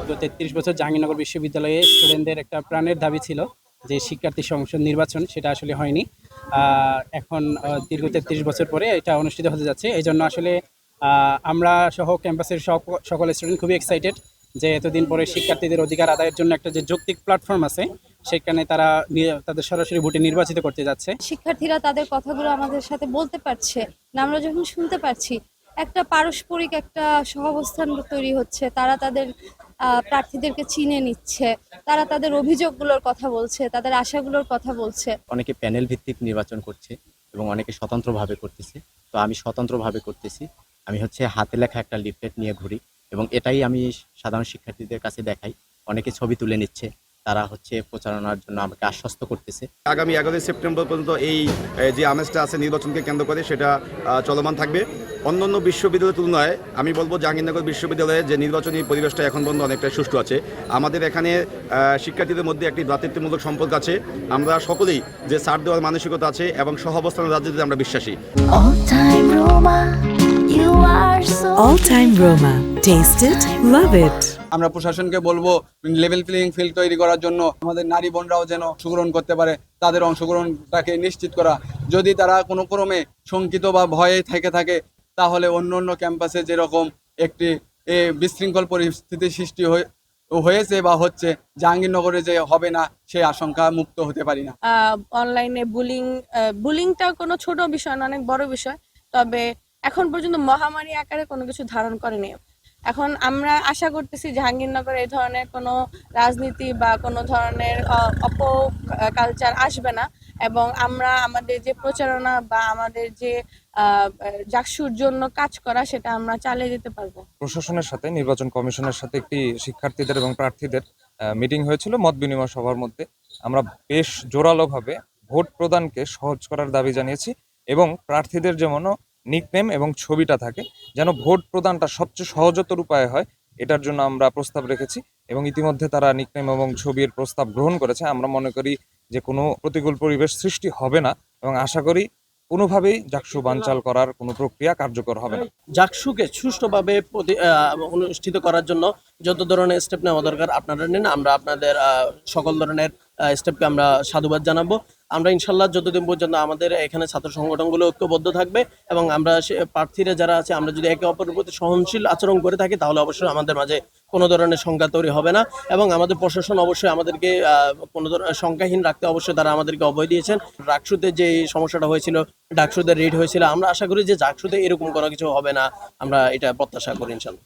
গত তেত্রিশ বছর জাহাঙ্গীরনগর বিশ্ববিদ্যালয়ে স্টুডেন্টদের একটা প্রাণের দাবি ছিল যে শিক্ষার্থী সংসদ নির্বাচন, সেটা আসলে হয়নি। এখন দীর্ঘ তেত্রিশ বছর পরে এটা অনুষ্ঠিত হতে যাচ্ছে। এই জন্য আসলে আমরা সহ ক্যাম্পাসের সক- সকল স্টুডেন্ট খুবই এক্সাইটেড যে এতদিন পরে শিক্ষার্থীদের অধিকার আদায়ের জন্য একটা যে যৌক্তিক প্ল্যাটফর্ম আছে সেখানে তারা তাদের সরাসরি ভোটে নির্বাচিত করতে যাচ্ছে। শিক্ষার্থীরা তাদের কথাগুলো আমাদের সাথে বলতে পারছে না আমরা যখন শুনতে পারছি একটা পারস্পরিক একটা সহাবস্থান তৈরি হচ্ছে তারা তাদের প্রার্থীদেরকে চিনে নিচ্ছে তারা তাদের অভিযোগগুলোর কথা বলছে তাদের আশাগুলোর কথা বলছে। অনেকে প্যানেল ভিত্তিক নির্বাচন করছে এবং অনেকে স্বতন্ত্রভাবে করতেছে। তো আমি স্বতন্ত্রভাবে করতেছি। আমি হচ্ছে হাতে লেখা একটা লিফলেট নিয়ে ঘুরি এবং এটাই আমি সাধারণ শিক্ষার্থীদের কাছে দেখাই। অনেকে ছবি তুলে নিচ্ছে। তারা হচ্ছে প্রচারণার জন্য আমাকে আশ্বস্ত করতেছে। আগামী এগারোই সেপ্টেম্বর পর্যন্ত এই যে আমেজটা আছে নির্বাচনকে কেন্দ্র করে সেটা চলমান থাকবে। অন্যান্য বিশ্ববিদ্যালয়ের তুলনায় আমি বলব জাহাঙ্গীরনগর বিশ্ববিদ্যালয়ে যে নির্বাচনী পরিবেশটা এখন পর্যন্ত অনেকটা সুষ্ঠু আছে। আমাদের এখানে শিক্ষার্থীদের মধ্যে একটি ভ্রাতৃত্বমূলক সম্পর্ক আছে। আমরা সকলেই যে ছাড় দেওয়ার মানসিকতা আছে এবং সহ সহাবস্থানের রাজনীতিতে আমরা বিশ্বাসী। All time Roma, you are so All Time Roma. Taste it, love it. আমরা প্রশাসনকে বলব লেভেল প্লেইং ফিল্ড তৈরি করার জন্য আমাদের নারী বোনরাও যেন অংশগ্রহণ করতে পারে, তাদের অংশগ্রহণটাকে নিশ্চিত করা। যদি তারা কোনো ক্রমে শঙ্কিত বা ভয়ে থেকে থাকে, তাহলে অন্য অন্য ক্যাম্পাসে যেরকম একটি বিশৃঙ্খল পরিস্থিতি সৃষ্টি হয়ে, হয়েছে বা হচ্ছে, জাহাঙ্গীরনগরে যে হবে না সেই আশঙ্কা মুক্ত হতে পারি না। অনলাইনে বুলিং বুলিংটা কোনো ছোট বিষয় না, অনেক বড় বিষয়। তবে এখন পর্যন্ত মহামারী আকারে কোনো কিছু ধারণ করেনি। এখন আমরা আশা করতেছি জাহাঙ্গীরনগরে এই ধরনের কোনো রাজনীতি বা কোনো ধরনের অপ কালচার আসবে না এবং আমরা আমাদের যে প্রচারণা বা আমাদের যে জাকসুর জন্য কাজ করা সেটা আমরা চালিয়ে যেতে পারব। প্রশাসনের সাথে, নির্বাচন কমিশনের সাথে একটি শিক্ষার্থীদের এবং প্রার্থীদের মিটিং হয়েছিল মত বিনিময় সভার মধ্যে। আমরা বেশ জোরালোভাবে ভোট প্রদানকে সহজ করার দাবি জানিয়েছি এবং প্রার্থীদের যেমন নিকনেম এবং ছবিটা থাকে, যেন ভোট প্রদানটা সবচেয়ে সহজতর উপায় হয়, এটার জন্য আমরা প্রস্তাব রেখেছি এবং ইতিমধ্যে তারা নিকনেম এবং ছবির প্রস্তাব গ্রহণ করেছে। আমরা মনে করি যে কোনো প্রতিকূল পরিবেশ সৃষ্টি হবে না এবং আশা করি কোনোভাবেই জাকসু বানচাল করার কোনো প্রক্রিয়া কার্যকর হবে না। জাকসুকে সুষ্ঠুভাবে অনুষ্ঠিত করার জন্য যত ধরনের স্টেপ নেওয়া দরকার আপনারা নিন। আমরা আপনাদের সকল ধরনের স্টেপকে আমরা সাধুবাদ জানাব। আমরা ইনশাল্লাহ যতদিন পর্যন্ত আমাদের এখানে ছাত্র সংগঠনগুলো ঐক্যবদ্ধ থাকবে এবং আমরা প্রার্থীরা যারা আছে, আমরা যদি একে অপরের প্রতি সহনশীল আচরণ করে থাকি, তাহলে অবশ্যই আমাদের মাঝে কোনো ধরনের সংখ্যা তৈরি হবে না এবং আমাদের প্রশাসন অবশ্যই আমাদেরকে কোনো ধরনের সংখ্যাহীন রাখতে অবশ্যই তারা আমাদেরকে অভয় দিয়েছেন। ডাকসুতে যে সমস্যাটা হয়েছিল ডাকসুদের রেড হয়েছিল, আমরা আশা করি যে জাকসুতে এরকম কোনো কিছু হবে না। আমরা এটা প্রত্যাশা করি ইনশাল্লাহ।